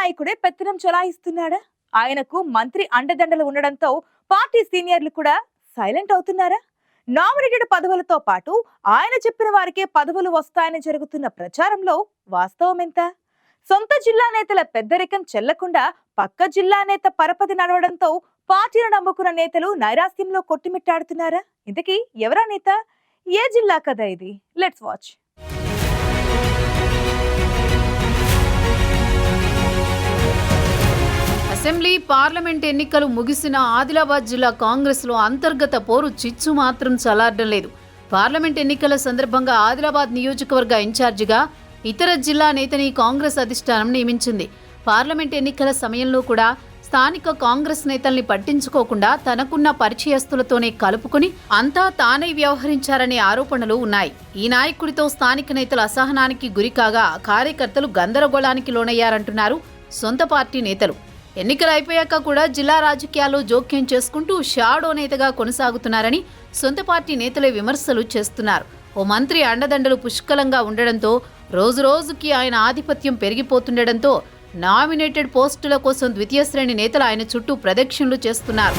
నాయకుడే పెత్తనం చలాయిస్తున్నాడా? ఆయనకు మంత్రి అండదండలు ఉండడంతో పార్టీ సీనియర్లు కూడా సైలెంట్ అవుతున్నారా? నామినేటెడ్ పదవులతో పాటు ఆయన చెప్పిన వారికే పదవులు వస్తాయని జరుగుతున్న ప్రచారంలో వాస్తవం ఎంత సొంత జిల్లా నేతల పెద్దరికం చెల్లకుండా పక్క జిల్లా నేత పరపతి నడవడంతో పార్టీని నమ్ముకున్న నేతలు నైరాస్యంలో కొట్టిమిట్టాడుతున్నారా? ఇంతకీ ఎవరా నేత? ఏ జిల్లా కదా ఇది? Let's watch. అసెంబ్లీ పార్లమెంట్ ఎన్నికలు ముగిసిన ఆదిలాబాద్ జిల్లా కాంగ్రెస్లో అంతర్గత పోరు చిచ్చు మాత్రం చలారడం లేదు. పార్లమెంట్ ఎన్నికల సందర్భంగా ఆదిలాబాద్ నియోజకవర్గ ఇన్ఛార్జిగా ఇతర జిల్లా నేతని కాంగ్రెస్ అధిష్టానం నియమించింది. పార్లమెంట్ ఎన్నికల సమయంలో కూడా స్థానిక కాంగ్రెస్ నేతల్ని పట్టించుకోకుండా తనకున్న పరిచయస్తులతోనే కలుపుకుని అంతా తానే వ్యవహరించారనే ఆరోపణలు ఉన్నాయి. ఈ నాయకుడితో స్థానిక నేతలు అసహనానికి గురికాగా కార్యకర్తలు గందరగోళానికి లోనయ్యారంటున్నారు సొంత పార్టీ నేతలు. ఎన్నికలు అయిపోయాక కూడా జిల్లా రాజకీయాల్లో జోక్యం చేసుకుంటూ షాడో నేతగా కొనసాగుతున్నారని సొంత పార్టీ నేతలే విమర్శలు చేస్తున్నారు. ఓ మంత్రి అండదండలు పుష్కలంగా ఉండడంతో రోజు రోజుకి ఆయన ఆధిపత్యం పెరిగిపోతుండటంతో నామినేటెడ్ పోస్టుల కోసం ద్వితీయ శ్రేణి నేతలు ఆయన చుట్టూ ప్రదక్షిణలు చేస్తున్నారు.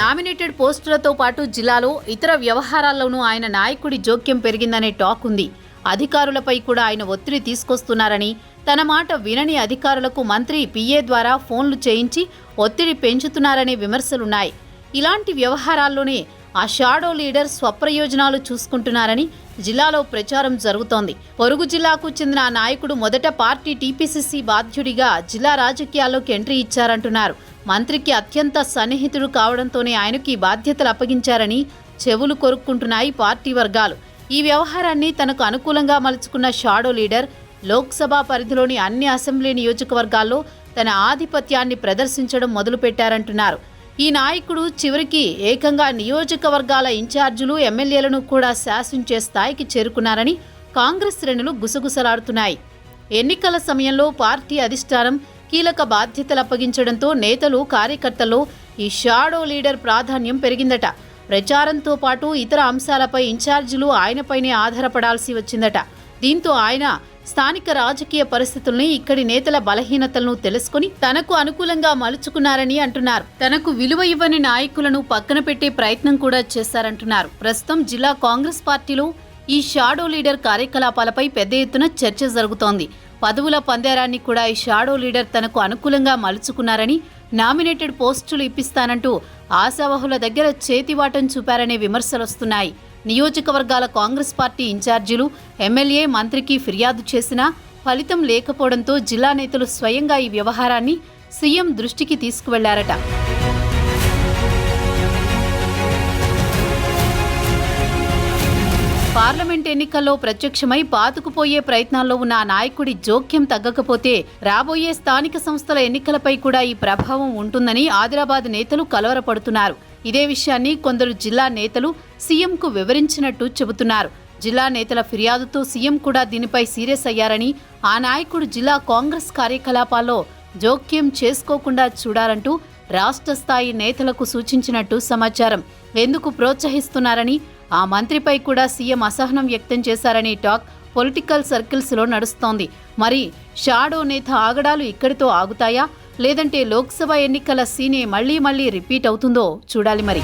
నామినేటెడ్ పోస్టులతో పాటు జిల్లాలో ఇతర వ్యవహారాల్లోనూ ఆయన నాయకుడి జోక్యం పెరిగిందనే టాక్ ఉంది. అధికారులపై కూడా ఆయన ఒత్తిడి తీసుకొస్తున్నారని తన మాట వినని అధికారులకు మంత్రి పిఏ ద్వారా ఫోన్లు చేయించి ఒత్తిడి పెంచుతున్నారనే విమర్శలున్నాయి. ఇలాంటి వ్యవహారాల్లోనే ఆ షాడో లీడర్ స్వప్రయోజనాలు చూసుకుంటున్నారని జిల్లాలో ప్రచారం జరుగుతోంది. పొరుగు జిల్లాకు చెందిన ఆ నాయకుడు మొదట పార్టీ టీపీసీసీ బాధ్యుడిగా జిల్లా రాజకీయాల్లోకి ఎంట్రీ ఇచ్చారంటున్నారు. మంత్రికి అత్యంత సన్నిహితుడు కావడంతోనే ఆయనకి బాధ్యతలు అప్పగించారని చెవులు కొరుక్కుంటున్నాయి పార్టీ వర్గాలు. ఈ వ్యవహారాన్ని తనకు అనుకూలంగా మలుచుకున్న షాడో లీడర్ లోక్సభ పరిధిలోని అన్ని అసెంబ్లీ నియోజకవర్గాల్లో తన ఆధిపత్యాన్ని ప్రదర్శించడం మొదలుపెట్టారంటున్నారు. ఈ నాయకుడు చివరికి ఏకంగా నియోజకవర్గాల ఇన్ఛార్జీలు ఎమ్మెల్యేలను కూడా శాసించే స్థాయికి చేరుకున్నారని కాంగ్రెస్ శ్రేణులు గుసగుసలాడుతున్నాయి. ఎన్నికల సమయంలో పార్టీ అధిష్టానం కీలక బాధ్యతలు అప్పగించడంతో నేతలు కార్యకర్తల్లో ఈ షాడో లీడర్ ప్రాధాన్యం పెరిగిందట. ప్రచారంతో పాటు ఇతర అంశాలపై ఇన్ఛార్జీలు ఆయనపైనే ఆధారపడాల్సి వచ్చిందట. దీంతో ఆయన స్థానిక రాజకీయ పరిస్థితుల్ని ఇక్కడి నేతల బలహీనతలను తెలుసుకుని తనకు అనుకూలంగా మలుచుకున్నారని అంటున్నారు. తనకు విలువ ఇవ్వని నాయకులను పక్కన పెట్టే ప్రయత్నం కూడా చేశారంటున్నారు. ప్రస్తుతం జిల్లా కాంగ్రెస్ పార్టీలో ఈ షాడో లీడర్ కార్యకలాపాలపై పెద్ద ఎత్తున చర్చ జరుగుతోంది. పదవుల పందేరాన్ని కూడా ఈ షాడో లీడర్ తనకు అనుకూలంగా మలుచుకున్నారని నామినేటెడ్ పోస్టులు ఇప్పిస్తానంటూ ఆశావహుల దగ్గర చేతివాటం చూపారనే విమర్శలొస్తున్నాయి. నియోజకవర్గాల కాంగ్రెస్ పార్టీ ఇన్ఛార్జీలు ఎమ్మెల్యే మంత్రికి ఫిర్యాదు చేసినా ఫలితం లేకపోవడంతో జిల్లా నేతలు స్వయంగా ఈ వ్యవహారాన్ని సీఎం దృష్టికి తీసుకువెళ్ళారట. పార్లమెంట్ ఎన్నికల్లో ప్రత్యక్షమై పాతుకుపోయే ప్రయత్నాల్లో ఉన్న నాయకుడి జోక్యం తగ్గకపోతే రాబోయే స్థానిక సంస్థల ఎన్నికలపై కూడా ఈ ప్రభావం ఉంటుందని ఆదిలాబాద్ నేతలు కలవరపడుతున్నారు. ఇదే విషయాన్ని కొందరు జిల్లా నేతలు సీఎంకు వివరించినట్టు చెబుతున్నారు. జిల్లా నేతల ఫిర్యాదుతో సీఎం కూడా దీనిపై సీరియస్ అయ్యారని ఆ నాయకుడు జిల్లా కాంగ్రెస్ కార్యకలాపాల్లో జోక్యం చేసుకోకుండా చూడాలంటూ రాష్ట్ర స్థాయి నేతలకు సూచించినట్టు సమాచారం. ఎందుకు ప్రోత్సహిస్తున్నారని ఆ మంత్రిపై కూడా సీఎం అసహనం వ్యక్తం చేశారనే టాక్ పొలిటికల్ సర్కిల్స్లో నడుస్తోంది. మరి షాడో నేత ఆగడాలు ఇక్కడితో ఆగుతాయా? లేదంటే లోక్సభ ఎన్నికల సీనే మళ్ళీ మళ్ళీ రిపీట్ అవుతుందో చూడాలి మరి.